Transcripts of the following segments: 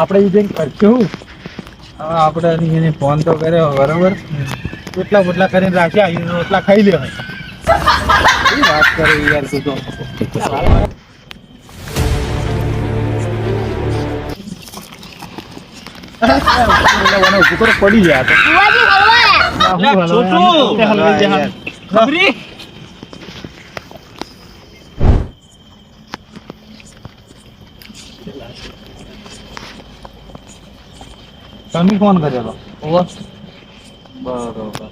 આપણે એ જઈને કરશું? હવે આપણે એની- ફોન તો કર્યો બરોબર? એટલા બટલા કરીને રાખ્યા એને રોટલા ખાઈ લેવાય વાત કરે યાર તું તો? એટલે પડી જાય આ તો. બુઆજી હલવા આ શું હલવાય? તે હલવાઈ જાય હાલ. ખબરી તમે ફોન કર્યો ઓવર બરોબર.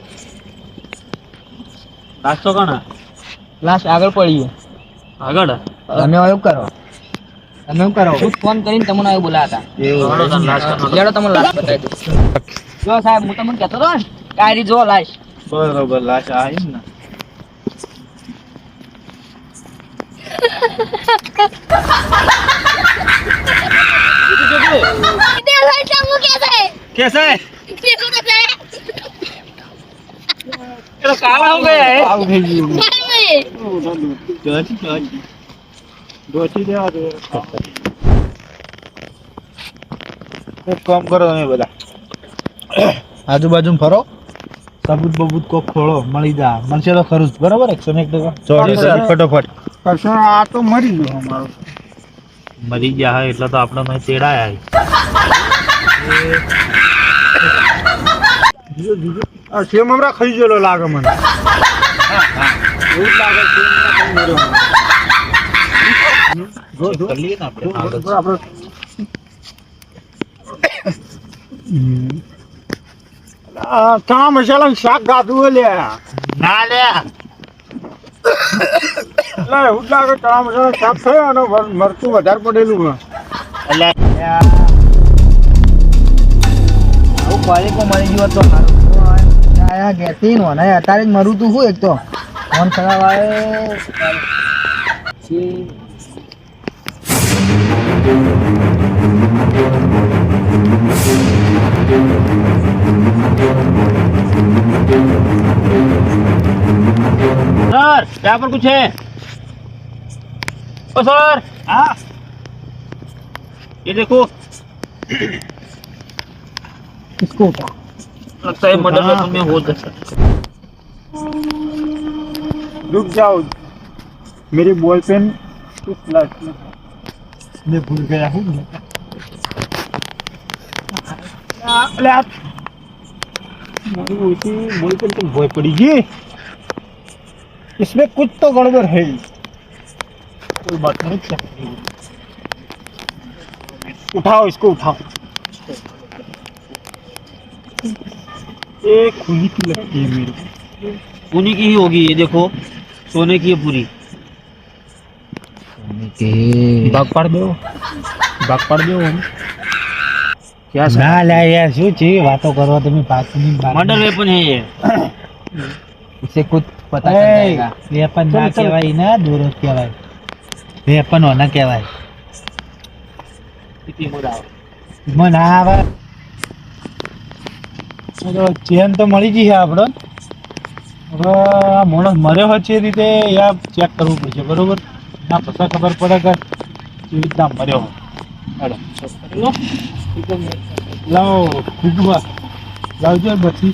નાસ્તો કણા લાસ્ટ આગળ પડીએ ગયો. આગળ તમે એવું કરો. તમે એવું કરો. હું ફોન કરીને તમને આવ્યો બોલાતા લેડો તમને લાસ્ટ બતાવી દઉં. જો સાહેબ હું તમને કહેતો હતો ને કાયરી જો લાશ. બરોબર લાશ આવી ને. તે લઈ જાઉં કે છે? कैसे देखो तो છે ये तो काला हो गया है આવું થઈ ગયું મારું ડોચી ડોચી ડોચી દેવા દે એક કામ કરો તમે બધા આજુબાજુ ફરો સબૂત બબૂત કોક ખોળો મળી જા મળશે તો ખરું જ બરાબર એકસો ને એક ટકા ફટોફટ કરશો આ તો મરી ગયો અમારો મરી ગયા હે એટલે તો આપણે મેં તેડાયા આ સેમ હમણાં ખાઈ ગયેલો લાગે મને. એવું લાગે ચણા મસાલા શાક ગાધું લે. ના લે. એટલે એવું લાગે ચણા મસાલા શાક થયો અને મર- મરચું વધારે પડેલું એટલે કોલેજમાં મળી ગયો તો સારું આયા ઘેરથી ને મને અત્યારે જ મરું તું શું એક તો ફોન કરાવાય सर यहाँ पर कुछ है ओ सर हाँ ये देखो किसको लगता है मर्डर वेपन में हो सकता रुक जाओ। मेरी बॉल पेन फ्लैट मैं भूल गया हूँ। बॉल पेन तो भोय पड़ेगी। इसमें कुछ तो गड़बड़ है। कोई बात नहीं चल उठाओ इसको उठाओ। एक खुली की लगती है मेरी उन्हीं की ही होगी ये देखो सोने की है पूरी ભાગ પાડ દો ભાગ પાડ દો क्या ના લે યાર શું છે વાતો કરવા તમે પાછળની मर्डर वेपन है ये इसे कुछ पता चल जाएगा વેપન ના ચલો, ચલો. કહેવાય ના દોરો કહેવાય વેપન ના કહેવાય कितनी मुद्दा મને ના આવે તો ચેન તો મળી ગઈ છે આપણો. હવે આ માણસ મર્યો હોય છે રીતે યા ચેક કરવું પડશે, બરોબર? ના, પછી ખબર પડે કે કેવી રીતના મર્યો હોય. લાવો ભૂગવા લાવજો પછી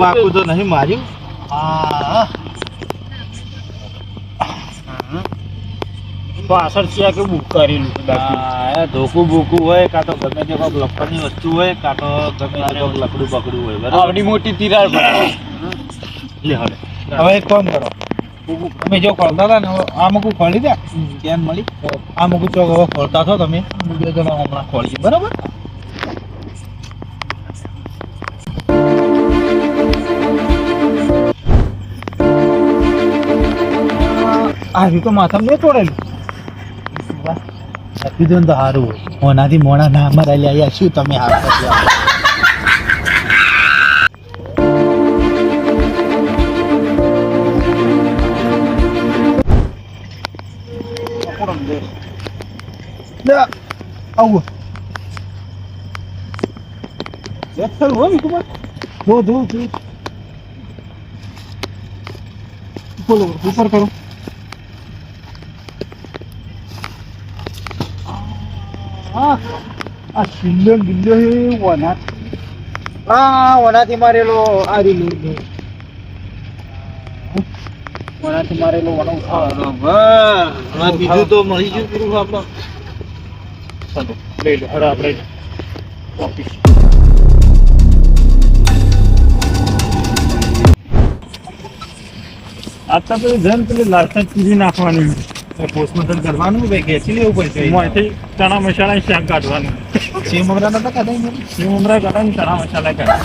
બાકું તો નહીં માર્યું. હા. પાછળ છે કે બુક કરેલું હા ધોકું ભૂકું હોય કાં તો ગમે તે કોઈક લખવાની વસ્તુ હોય કાં તો ગમે તે કોઈ લકડું પકડું હોય બરાબર? આવડી મોટી તિરાડ પડે હવે. હવે એક કામ કરો. તમે જો ખોલતા હતા ને આ મૂકું ખોલી દે. કેમ મળી? આ મૂકું ચોક હવે ખોલતા છો તમે. બે જણા હમણાં ખોલીએ બરાબર? આ રીતે માથામાં નહીં તોડેલું. કીધું તો સારું મોનાથી મોણા ના મરા લ્યા શું તમે હાર બોલો ઉપર કરો. આ આ સિલ્લો ગિલ્લો હે વનાથ હા વનાથી મારેલો આ રીલું વનાથી મારેલો વનો હા બીજું તો મળી ગયું પૂરું આપણો. ચાલો લઈ લો હડા આપણે ઓફિસ. આટલા તો જન પેલી લાસ્ટ ચીરી નાખવાની. પોસ્ટમોર્ટમ કરવાનું કે ખેંચી લેવું પડશે? એમાંથી ચણા મસાલા શાક કાઢવાનું. સેમ મમરા નતા કાઢાય એ ઉમરા કાઢાય ચણા મસાલા કાઢવા